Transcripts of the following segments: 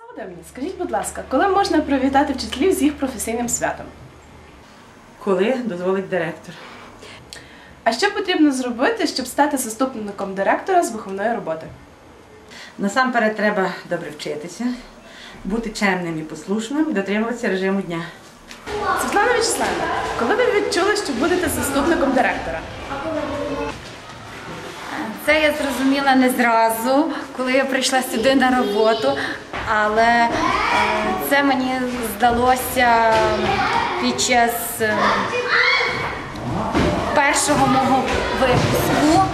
Володимирівна, скажіть, будь ласка, коли можна привітати вчителів з їх професійним святом? Коли дозволить директор. А що потрібно зробити, щоб стати заступником директора з виховної роботи? Насамперед треба добре вчитися, бути чемним і послушним, дотримуватися режиму дня. Світлана Вячеславівна, коли ви відчули, що будете заступником директора? Це я зрозуміла не зразу, коли я прийшла сюди на роботу, але е, це мені здалося під час е, першого мого випуску.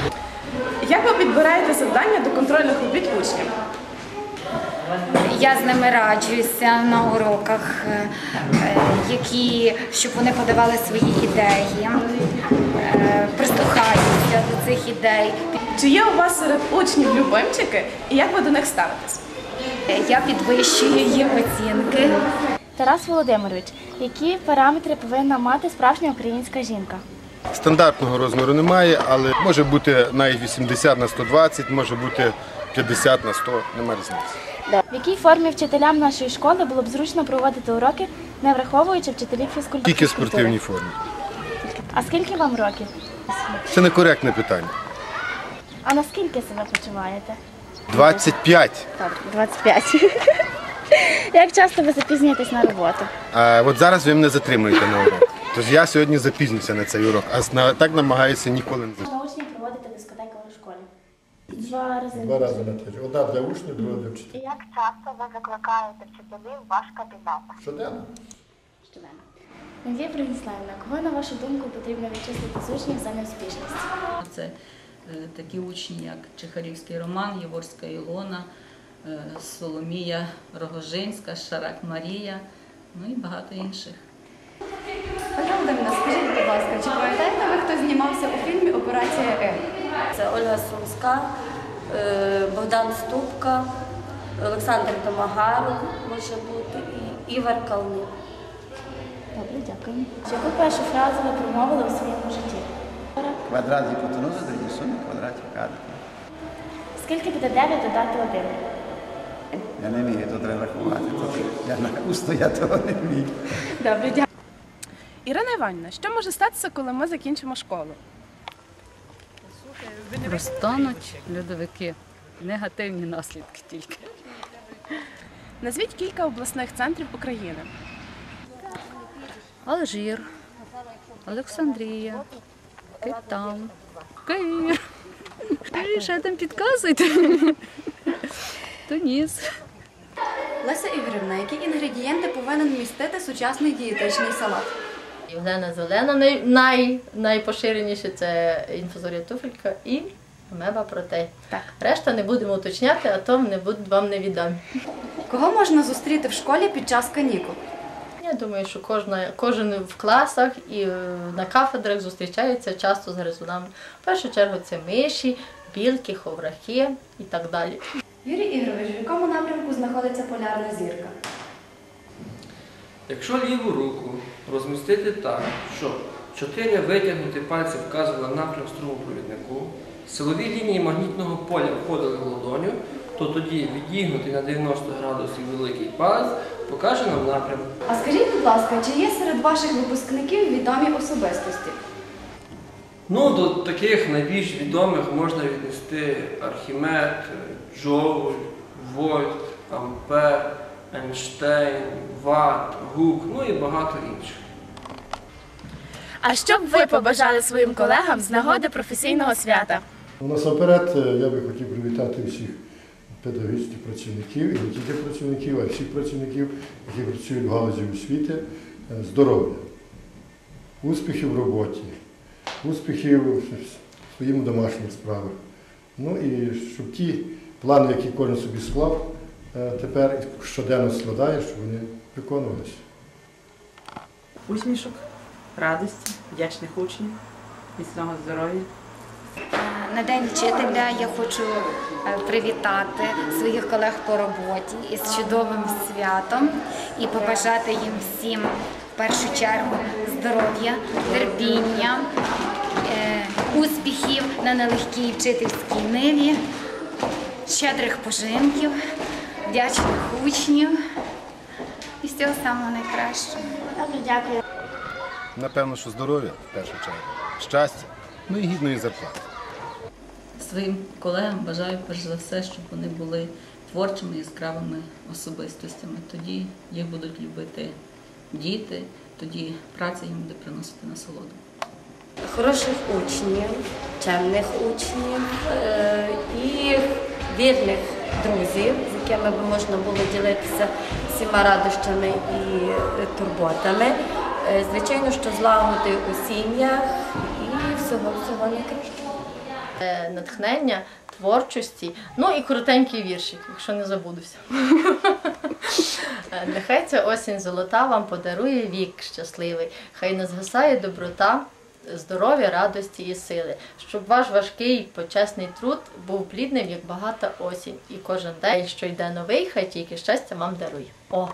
Як ви підбираєте завдання до контрольних робіт учнів? Я з ними раджуся на уроках, е, які, щоб вони подавали свої ідеї, прислухаюся до цих ідей. Чи є у вас серед учнів любимчики і як ви до них ставитесь? Я підвищую їм оцінки. Тарас Володимирович, які параметри повинна мати справжня українська жінка? Стандартного розміру немає, але може бути навіть 80 на 120, може бути 50 на 100, немає різниці. В якій формі вчителям нашої школи було б зручно проводити уроки, не враховуючи вчителів фізкультури? Тільки в спортивній формі. А скільки вам років? Це некоректне питання. А наскільки себе почуваєте? 25. Добре, 25. Як часто ви запізнюєтесь на роботу? А от зараз ви мене затримуєте на урок. Тож я сьогодні запізнюся на цей урок, а на- так намагаюся ніколи не запізнюватися. На учнів проводити дискотеку у школі. Два рази. Два рази на тиждень. Одна для учнів, друга для вчителів. Як часто ви закликаєте вчителів в ваш кабінет? Щоденно. Щоденно. Надія Брониславівна, кого на вашу думку потрібно відчислити з учнів за неуспішність? Це такі учні, як Чехарівський Роман, Єворська Ілона, е, Соломія Рогожинська, Шарак Марія, ну і багато інших. Пані Володимирівна, скажіть, будь ласка, чи пам'ятаєте ви, хто знімався у фільмі Операція М? Це Ольга Сумська, е, Богдан Ступка, Олександр Домагаро може бути і Ігор Калник. Добре, дякую. Яку першу фразу ви промовили у своєму житті? Квадрат гіпотенузи дорівнює сумі квадратів квадратів. Скільки буде 9 додати 1? Я не вмію, то треба рахувати. То я на усно я того не вмію. Добре, дякую. Ірина Іванівна, що може статися, коли ми закінчимо школу? Розтануть льодовики. Негативні наслідки тільки. Назвіть кілька обласних центрів України. Алжир, Олександрія, Кейптаун, Каїр. І ще там підказуйте. Туніс. Леся Ігорівна, які інгредієнти повинен містити сучасний дієтичний салат? Євгена Зелена най, най, найпоширеніше це інфузорія туфелька і меба протей. Так. Решта не будемо уточняти, а то не буду, вам не віддам. Кого можна зустріти в школі під час канікул? Я думаю, що кожна, кожен в класах і е, на кафедрах зустрічається часто з гризунами. В першу чергу це миші, білки, ховрахи і так далі. Юрій Ігорович, в якому напрямку знаходиться полярна зірка? Якщо ліву руку розмістити так, щоб чотири витягнуті пальці вказували напрям струмопровіднику, силові лінії магнітного поля входили в ладоню, то тоді відігнутий на 90 градусів великий палець покаже нам напрям. А скажіть, будь ласка, чи є серед ваших випускників відомі особистості? Ну, до таких найбільш відомих можна віднести Архімед, Джоуль, Вольт, Ампер, Ейнштейн, Ватт, Гук, ну і багато інших. А що б ви побажали своїм колегам з нагоди професійного свята? Насамперед, я би хотів привітати всіх педагогічних працівників, і не тільки працівників, а й всіх працівників, які працюють в галузі освіти, е, здоров'я, успіхів в роботі, успіхів в своїм домашніх справах. Ну і щоб ті плани, які кожен собі склав, е, тепер щоденно складає, щоб вони виконувалися. Усмішок, радості, вдячних учнів, міцного здоров'я на день вчителя я хочу е, привітати своїх колег по роботі із чудовим святом і побажати їм всім в першу чергу здоров'я, терпіння, е, успіхів на нелегкій вчительській ниві, щедрих пожинків, вдячних учнів і всього самого найкращого. Добре, дякую. Напевно, що здоров'я в першу чергу, щастя, ну і гідної зарплати своїм колегам бажаю перш за все, щоб вони були творчими яскравими особистостями. Тоді їх будуть любити діти, тоді праця їм буде приносити насолоду. Хороших учнів, чемних учнів е, і вірних друзів, з якими б можна було ділитися всіма радощами і турботами. Е, звичайно, що злагоди у сім'ях і всього всього найкраще. Е, натхнення, творчості, ну і коротенький віршик, якщо не забудуся. Е, нехай ця осінь золота вам подарує вік щасливий, хай не згасає доброта, здоров'я, радості і сили, щоб ваш важкий почесний труд був плідним, як багата осінь, і кожен день, що йде новий, хай тільки щастя вам дарує. О!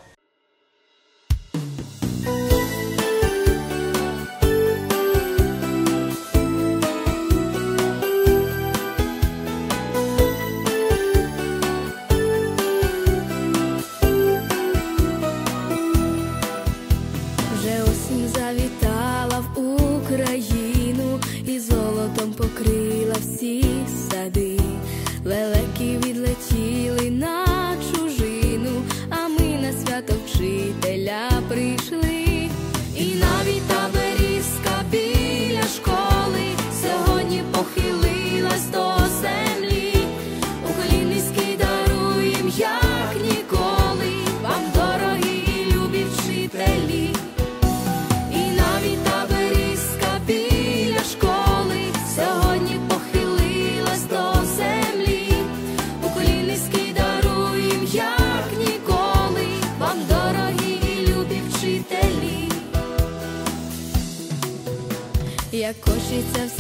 It's just.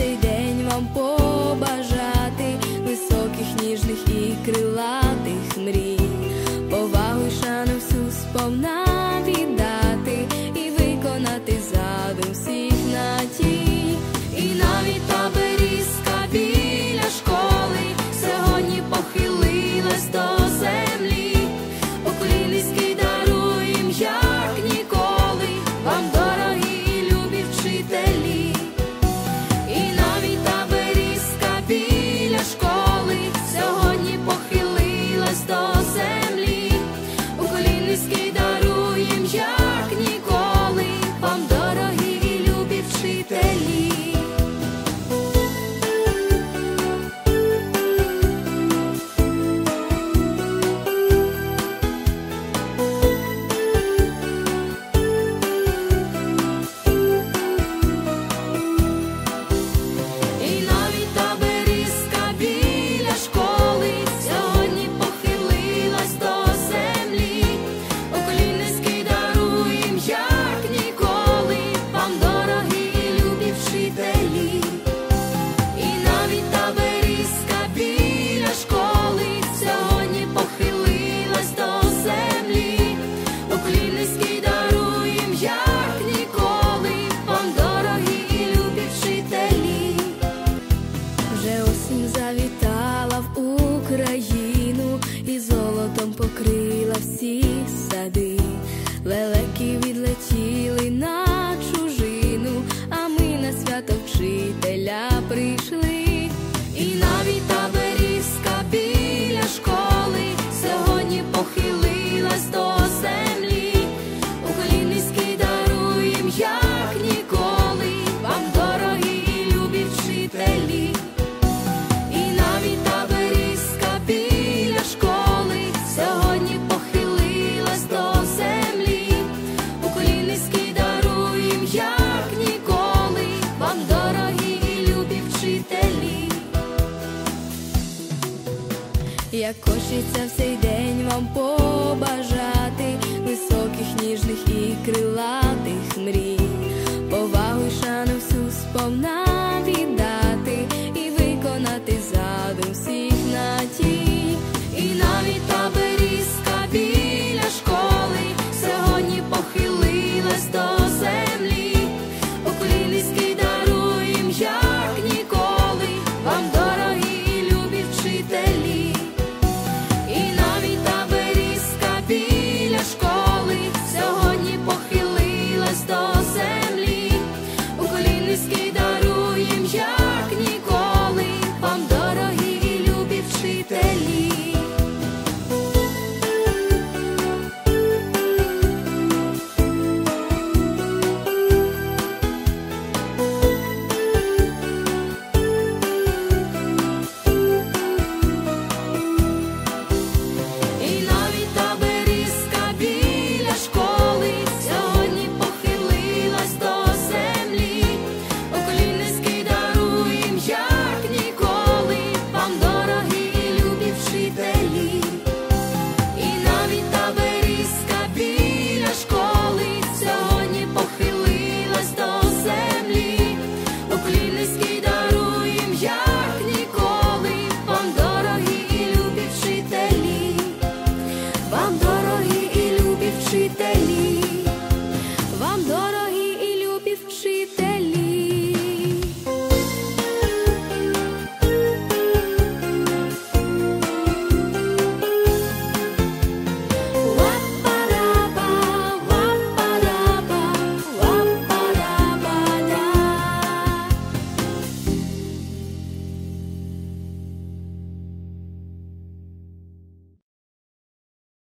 так хочеться в цей день вам побажати високих, ніжних і крила.